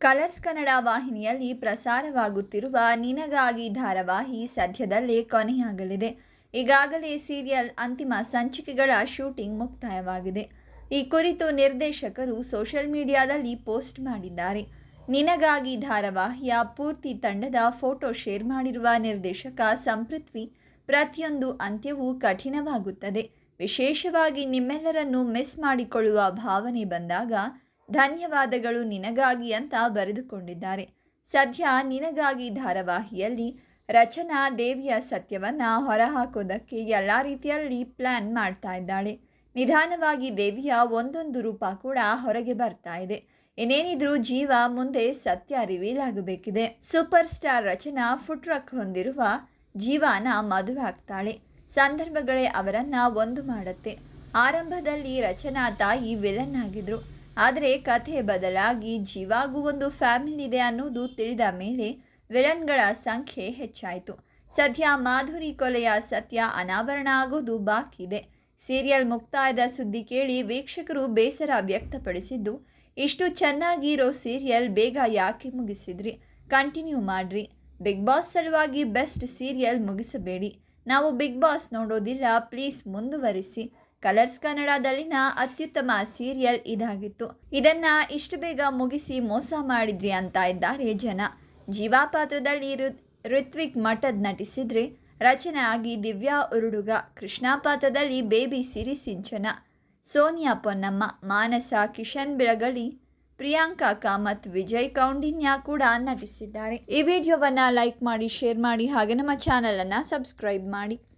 Colours Kannada ವಾಹಿನಿಯಲ್ಲಿ ಪ್ರಸಾರವಾಗುತ್ತಿರುವ ನಿನಗಾಗಿ ಧಾರಾವಾಹಿ ಸದ್ಯದಲ್ಲೇ ಕೊನೆಯಾಗಲಿದೆ. ಈಗಾಗಲೇ ಸೀರಿಯಲ್ ಅಂತಿಮ ಸಂಚಿಕೆಗಳ ಶೂಟಿಂಗ್ ಮುಕ್ತಾಯವಾಗಿದೆ. ಈ ಕುರಿತು ನಿರ್ದೇಶಕರು ಸೋಷಿಯಲ್ ಮೀಡಿಯಾದಲ್ಲಿ ಪೋಸ್ಟ್ ಮಾಡಿದ್ದಾರೆ. ನಿನಗಾಗಿ ಧಾರಾವಾಹಿಯ ಪೂರ್ತಿ ತಂಡದ ಫೋಟೋ ಶೇರ್ ಮಾಡಿರುವ ನಿರ್ದೇಶಕ ಸಂಪೃಥ್ವಿ, ಪ್ರತಿಯೊಂದು ಅಂತ್ಯವೂ ಕಠಿಣವಾಗುತ್ತದೆ. ವಿಶೇಷವಾಗಿ ನಿಮ್ಮೆಲ್ಲರನ್ನು ಮಿಸ್ ಮಾಡಿಕೊಳ್ಳುವ ಭಾವನೆ ಬಂದಾಗ ಧನ್ಯವಾದಗಳು ನಿನಗಾಗಿ ಅಂತ ಬರೆದುಕೊಂಡಿದ್ದಾರೆ. ಸದ್ಯ ನಿನಗಾಗಿ ಧಾರಾವಾಹಿಯಲ್ಲಿ ರಚನಾ ದೇವಿಯ ಸತ್ಯವನ್ನು ಹೊರಹಾಕೋದಕ್ಕೆ ಎಲ್ಲ ರೀತಿಯಲ್ಲಿ ಪ್ಲ್ಯಾನ್ ಮಾಡ್ತಾ ಇದ್ದಾಳೆ. ನಿಧಾನವಾಗಿ ದೇವಿಯ ಒಂದೊಂದು ರೂಪ ಕೂಡ ಹೊರಗೆ ಬರ್ತಾ ಇದೆ. ಏನೇನಿದ್ರೂ ಜೀವ ಮುಂದೆ ಸತ್ಯ ರಿವೀಲ್ ಆಗಬೇಕಿದೆ super star Rachana food truck ಹೊಂದಿರುವ ಜೀವಾನ ಮದುವೆ ಆಗ್ತಾಳೆ. ಸಂದರ್ಭಗಳೇ ಅವರನ್ನು ಒಂದು ಮಾಡುತ್ತೆ. ಆರಂಭದಲ್ಲಿ ರಚನಾ ತಾಯಿ ವಿಲನ್ ಆಗಿದ್ರು. ಆದರೆ ಕಥೆ ಬದಲಾಗಿ ಜೀವಾಗೂ ಒಂದು ಫ್ಯಾಮಿಲಿ ಇದೆ ಅನ್ನೋದು ತಿಳಿದ ಮೇಲೆ ವಿಲನ್ಗಳ ಸಂಖ್ಯೆ ಹೆಚ್ಚಾಯಿತು. ಸದ್ಯ ಮಾಧುರಿ ಕೊಲೆಯ ಸತ್ಯ ಅನಾವರಣ ಆಗೋದು ಬಾಕಿ ಇದೆ. ಸೀರಿಯಲ್ ಮುಕ್ತಾಯದ ಸುದ್ದಿ ಕೇಳಿ ವೀಕ್ಷಕರು ಬೇಸರ ವ್ಯಕ್ತಪಡಿಸಿದ್ದು, ಇಷ್ಟು ಚೆನ್ನಾಗಿರೋ ಸೀರಿಯಲ್ ಬೇಗ ಯಾಕೆ ಮುಗಿಸಿದ್ರಿ? ಕಂಟಿನ್ಯೂ ಮಾಡ್ರಿ. ಬಿಗ್ ಬಾಸ್ ಸಲುವಾಗಿ ಬೆಸ್ಟ್ ಸೀರಿಯಲ್ ಮುಗಿಸಬೇಡಿ. ನಾವು ಬಿಗ್ ಬಾಸ್ ನೋಡೋದಿಲ್ಲ, ಪ್ಲೀಸ್ ಮುಂದುವರಿಸಿ. ಕಲರ್ಸ್ ಕನ್ನಡದಲ್ಲಿನ ಅತ್ಯುತ್ತಮ ಸೀರಿಯಲ್ ಇದಾಗಿತ್ತು. ಇದನ್ನ ಇಷ್ಟು ಬೇಗ ಮುಗಿಸಿ ಮೋಸ ಮಾಡಿದ್ರಿ ಅಂತ ಇದ್ದಾರೆ ಜನ. ಜೀವಾ ಪಾತ್ರದಲ್ಲಿ ಋತ್, ಋತ್ವಿಕ್ ಮಠದ್ ನಟಿಸಿದ್ರೆ ರಚನೆ ಆಗಿ ದಿವ್ಯಾ ಉರುಡುಗ, ಕೃಷ್ಣ ಪಾತ್ರದಲ್ಲಿ ಬೇಬಿ ಸಿರಿ ಸಿಂಚನ ಸೋನಿಯಾ ಪೊನ್ನಮ್ಮ, ಮಾನಸ ಕಿಶನ್ ಬಿಳಗಳಿ ಪ್ರಿಯಾಂಕಾ ಕಾಮತ್, ವಿಜಯ್ ಕೌಂಡಿನ್ಯ ಕೂಡ ನಟಿಸಿದ್ದಾರೆ. ಈ ವಿಡಿಯೋವನ್ನು ಲೈಕ್ ಮಾಡಿ, ಶೇರ್ ಮಾಡಿ, ಹಾಗೆ ನಮ್ಮ ಚಾನಲನ್ನು ಸಬ್ಸ್ಕ್ರೈಬ್ ಮಾಡಿ.